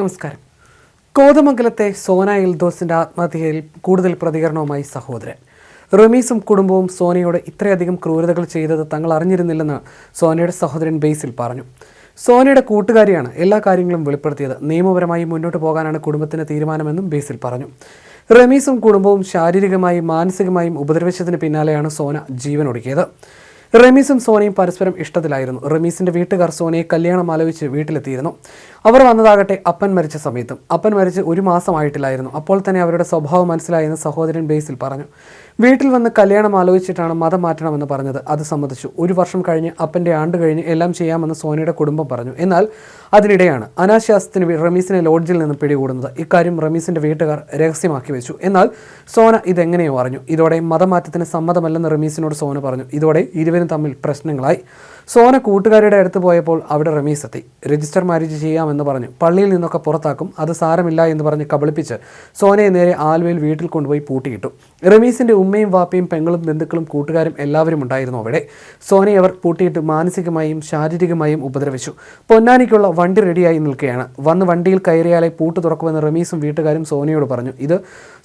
നമസ്കാരം. കോതമംഗലത്തെ സോന എൽദോസിന്റെ ആത്മഹത്യയിൽ കൂടുതൽ പ്രതികരണവുമായി സഹോദരൻ. റമീസും കുടുംബവും സോനയോട് ഇത്രയധികം ക്രൂരതകൾ ചെയ്തത് തങ്ങൾ അറിഞ്ഞിരുന്നില്ലെന്ന് സോനയുടെ സഹോദരൻ ബേസിൽ പറഞ്ഞു. സോനയുടെ കൂട്ടുകാരിയാണ് എല്ലാ കാര്യങ്ങളും വെളിപ്പെടുത്തിയത്. നിയമപരമായി മുന്നോട്ട് പോകാനാണ് കുടുംബത്തിന്റെ തീരുമാനമെന്നും ബേസിൽ പറഞ്ഞു. റമീസും കുടുംബവും ശാരീരികമായും മാനസികമായും ഉപദ്രവിച്ചതിന് പിന്നാലെയാണ് സോന ജീവനൊടുക്കിയത്. റമീസും സോനയും പരസ്പരം ഇഷ്ടത്തിലായിരുന്നു. റമീസിന്റെ വീട്ടുകാർ സോനയെ കല്യാണം ആലോചിച്ച് വീട്ടിലെത്തിയിരുന്നു. അവർ വന്നതാകട്ടെ അപ്പൻ മരിച്ച സമയത്തും. അപ്പൻ മരിച്ച് ഒരു മാസമായിട്ടില്ലായിരുന്നു. അപ്പോൾ തന്നെ അവരുടെ സ്വഭാവം മനസ്സിലായെന്ന് സഹോദരൻ ബേസിൽ പറഞ്ഞു. വീട്ടിൽ വന്ന് കല്യാണം ആലോചിച്ചിട്ടാണ് മതം മാറ്റണമെന്ന് പറഞ്ഞത്. അത് സമ്മതിച്ചു. ഒരു വർഷം കഴിഞ്ഞ് അപ്പന്റെ ആണ്ട് കഴിഞ്ഞ് എല്ലാം ചെയ്യാമെന്ന് സോനിയുടെ കുടുംബം പറഞ്ഞു. എന്നാൽ അതിനിടെയാണ് അനാശാസ്യത്തിന് വി- റമീസിനെ ലോഡ്ജിൽ നിന്ന് പിടികൂടുന്നത്. ഇക്കാര്യം റമീസിന്റെ വീട്ടുകാർ രഹസ്യമാക്കി വെച്ചു. എന്നാൽ സോന ഇതെങ്ങനെയോ അറിഞ്ഞു. ഇതോടെ മതമാറ്റത്തിന് സമ്മതമല്ലെന്ന് റമീസിനോട് സോന പറഞ്ഞു. ഇതോടെ ഇരുവരും തമ്മിൽ പ്രശ്നങ്ങളായി. സോന കൂട്ടുകാരുടെ അടുത്ത് പോയപ്പോൾ അവിടെ റമീസ് എത്തി. രജിസ്റ്റർ മാരേജ് ചെയ്യാമെന്ന് പറഞ്ഞു. പള്ളിയിൽ നിന്നൊക്കെ പുറത്താക്കും. അത് സാരമില്ല എന്ന് പറഞ്ഞ് കബളിപ്പിച്ച് സോനയെ നേരെ ആലുവയിൽ വീട്ടിൽ കൊണ്ടുപോയി പൂട്ടിയിട്ടു. റമീസിന്റെ ഉമ്മയും വാപ്പയും പെങ്ങളും ബന്ധുക്കളും കൂട്ടുകാരും എല്ലാവരും ഉണ്ടായിരുന്നു അവിടെ. സോനയെ അവർ പൂട്ടിയിട്ട് മാനസികമായും ശാരീരികമായും ഉപദ്രവിച്ചു. പൊന്നാനിക്കുള്ള വണ്ടി റെഡിയായി നിൽക്കുകയാണ്. വന്ന് വണ്ടിയിൽ കയറിയാലെ പൂട്ട് തുറക്കുമെന്ന് റമീസും വീട്ടുകാരും സോനയോട് പറഞ്ഞു. ഇത്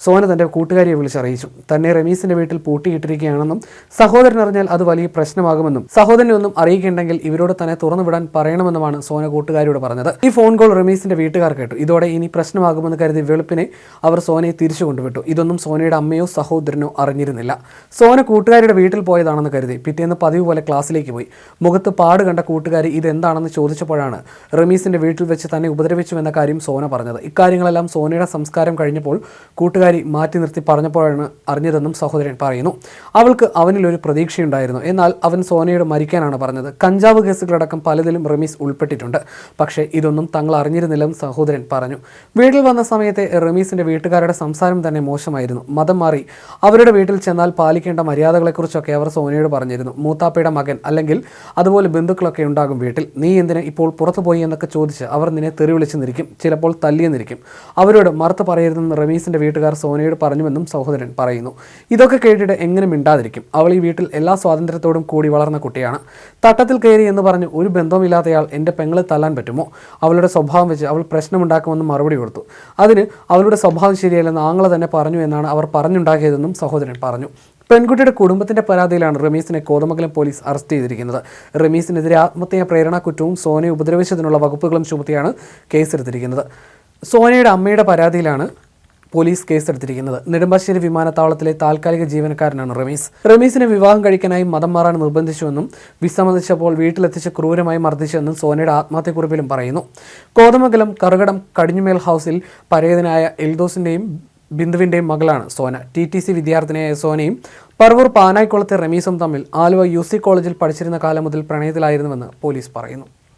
സോന തന്റെ കൂട്ടുകാരിയെ വിളിച്ചറിയിച്ചു. തന്നെ റമീസിന്റെ വീട്ടിൽ പൂട്ടിയിട്ടിരിക്കുകയാണെന്നും സഹോദരൻ അറിഞ്ഞാൽ അത് വലിയ പ്രശ്നമാകുമെന്നും സഹോദരനെ ഒന്നും അറിയിക്കുന്നുണ്ടെങ്കിൽ ഇവരോട് തന്നെ തുറന്നു വിടാൻ പറയണമെന്നുമാണ് സോന കൂട്ടുകാരിയോട് പറഞ്ഞത്. ഈ ഫോൺ കോൾ റമീസിന്റെ വീട്ടുകാർ കേട്ടു. ഇതോടെ ഇനി പ്രശ്നമാകുമെന്ന് കരുതി വെളുപ്പിനെ അവർ സോനയെ തിരിച്ചു കൊണ്ടുവിട്ടു. ഇതൊന്നും സോനയുടെ അമ്മയോ സഹോദരനോ അറിഞ്ഞിരുന്നില്ല. സോന കൂട്ടുകാരിയുടെ വീട്ടിൽ പോയതാണെന്ന് കരുതി പിറ്റേന്ന് പതിവ് പോലെ ക്ലാസ്സിലേക്ക് പോയി. മുഖത്ത് പാട് കണ്ട കൂട്ടുകാരി ഇതെന്താണെന്ന് ചോദിച്ചപ്പോഴാണ് റമീസിന്റെ വീട്ടിൽ വെച്ച് തന്നെ ഉപദ്രവിച്ചു എന്ന കാര്യം സോന പറഞ്ഞത്. ഇക്കാര്യങ്ങളെല്ലാം സോനയുടെ സംസ്കാരം കഴിഞ്ഞപ്പോൾ കൂട്ടുകാരി മാറ്റി നിർത്തി പറഞ്ഞപ്പോഴാണ് അറിഞ്ഞതെന്നും സഹോദരൻ പറയുന്നു. അവൾക്ക് അവനിൽ ഒരു പ്രതീക്ഷയുണ്ടായിരുന്നു. എന്നാൽ അവൻ സോനയോട് മരിക്കാനാണ് പറഞ്ഞത്. കഞ്ചാവ് കേസുകളടക്കം പലതിലും റമീസ് ഉൾപ്പെട്ടിട്ടുണ്ട്. പക്ഷേ ഇതൊന്നും തങ്ങൾ അറിഞ്ഞിരുന്നില്ലെന്ന് സഹോദരൻ പറഞ്ഞു. വീട്ടിൽ വന്ന സമയത്തെ റമീസിന്റെ വീട്ടുകാരുടെ സംസാരം തന്നെ മോശമായിരുന്നു. മതം മാറി അവരുടെ വീട്ടിൽ ചെന്നാൽ പാലിക്കേണ്ട മര്യാദകളെക്കുറിച്ചൊക്കെ അവർ സോനിയോട് പറഞ്ഞിരുന്നു. മൂത്താപ്പയുടെ മകൻ അല്ലെങ്കിൽ അതുപോലെ ബന്ധുക്കളൊക്കെ ഉണ്ടാകും വീട്ടിൽ. നീ എന്തിനെ ഇപ്പോൾ പുറത്തുപോയി എന്നൊക്കെ ചോദിച്ച് അവർ നിന്നെ തെറി വിളിച്ച് നിൽക്കും ചിലപ്പോൾ തല്ലിയെന്നിരിക്കും അവരോട് മറുത്ത് പറയരുതെന്ന് റമീസിന്റെ വീട്ടുകാർ സോനയോട് പറഞ്ഞുവെന്നും സഹോദരൻ പറയുന്നു. ഇതൊക്കെ കേട്ടിട്ട് എങ്ങനെ മിണ്ടാതിരിക്കും? അവൾ ഈ വീട്ടിൽ എല്ലാ സ്വാതന്ത്ര്യത്തോടും കൂടി വളർന്ന കുട്ടിയാണ്. തട്ടത്തിൽ കയറി എന്ന് പറഞ്ഞ് ഒരു ബന്ധവുമില്ലാത്തയാൾ എന്റെ പെങ്ങളെ തല്ലാൻ പറ്റുമോ? അവളുടെ സ്വഭാവം വെച്ച് അവൾ പ്രശ്നമുണ്ടാക്കുമെന്ന് മറുപടി കൊടുത്തു. അതിന് അവളുടെ സ്വഭാവം ശരിയല്ലെന്ന് ആങ്ങളെ തന്നെ പറഞ്ഞു എന്നാണ് അവർ പറഞ്ഞുണ്ടാക്കിയതെന്നും സഹോദരൻ പറഞ്ഞു. പെൺകുട്ടിയുടെ കുടുംബത്തിന്റെ പരാതിയിലാണ് റമീസിനെ കോതമംഗലം പോലീസ് അറസ്റ്റ് ചെയ്തിരിക്കുന്നത്. റമീസിനെതിരെ ആത്മഹത്യാ പ്രേരണ കുറ്റവും സോനയെ ഉപദ്രവിച്ചതിനുള്ള വകുപ്പുകളും ചുമത്തിയാണ് കേസെടുത്തിരിക്കുന്നത്. സോനയുടെ അമ്മയുടെ പരാതിയിലാണ് പോലീസ് കേസെടുത്തിരിക്കുന്നത്. നെടുമ്പാശ്ശേരി വിമാനത്താവളത്തിലെ താൽക്കാലിക ജീവനക്കാരനാണ് റമീസ്. റമീസിനെ വിവാഹം കഴിക്കാനായി മതം മാറാൻ നിർബന്ധിച്ചുവെന്നും വിസമ്മതിച്ചപ്പോൾ വീട്ടിലെത്തിച്ച് ക്രൂരമായി മർദ്ദിച്ചുവെന്നും സോനയുടെ ആത്മഹത്യക്കുറിപ്പിലും പറയുന്നു. കോതമംഗലം കറുകടം കടിഞ്ഞുമേൽ ഹൗസിൽ പരേതനായ എൽദോസിന്റെയും ബിന്ദുവിന്റെയും മകളാണ് സോന. ടി ടി സി വിദ്യാർത്ഥിനിയായ സോനയും പറവൂർ പാനായിക്കുളത്തെ റമീസും തമ്മിൽ ആലുവ യു സി കോളേജിൽ പഠിച്ചിരുന്ന കാലം മുതൽ പ്രണയത്തിലായിരുന്നുവെന്ന് പോലീസ് പറയുന്നു.